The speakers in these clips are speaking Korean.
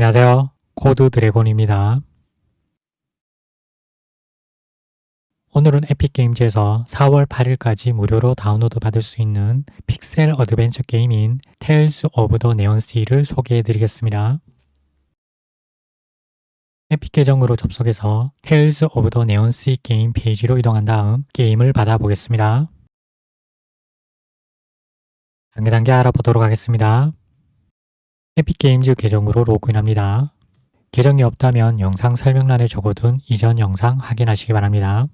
안녕하세요. 코드 드래곤입니다. 오늘은 에픽게임즈에서 4월 8일까지 무료로 다운로드 받을 수 있는 픽셀 어드벤처 게임인 Tales of the Neon Sea를 소개해 드리겠습니다. 에픽 계정으로 접속해서 Tales of the Neon Sea 게임 페이지로 이동한 다음 게임을 받아보겠습니다. 단계 단계 알아보도록 하겠습니다. 에픽게임즈 계정으로 로그인합니다. 계정이 없다면 영상 설명란에 적어둔 이전 영상 확인하시기 바랍니다.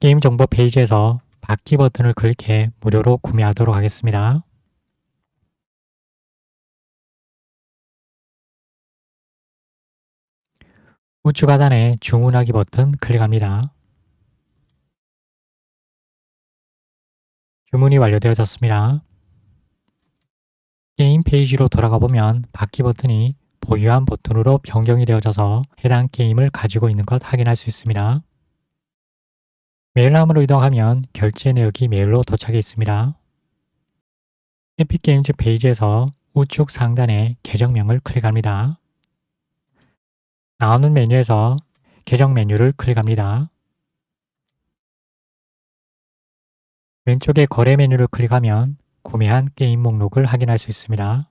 게임 정보 페이지에서 받기 버튼을 클릭해 무료로 구매하도록 하겠습니다. 우측 하단에 주문하기 버튼 클릭합니다. 주문이 완료되어졌습니다. 게임 페이지로 돌아가 보면 받기 버튼이 보유한 버튼으로 변경이 되어져서 해당 게임을 가지고 있는 것 확인할 수 있습니다. 메일함으로 이동하면 결제 내역이 메일로 도착해 있습니다. 에픽게임즈 페이지에서 우측 상단에 계정명을 클릭합니다. 나오는 메뉴에서 계정 메뉴를 클릭합니다. 왼쪽에 거래 메뉴를 클릭하면 구매한 게임 목록을 확인할 수 있습니다.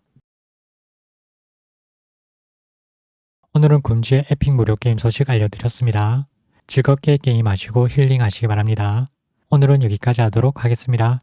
오늘은 굶주의 에픽 무료 게임 소식 알려드렸습니다. 즐겁게 게임하시고 힐링하시기 바랍니다. 오늘은 여기까지 하도록 하겠습니다.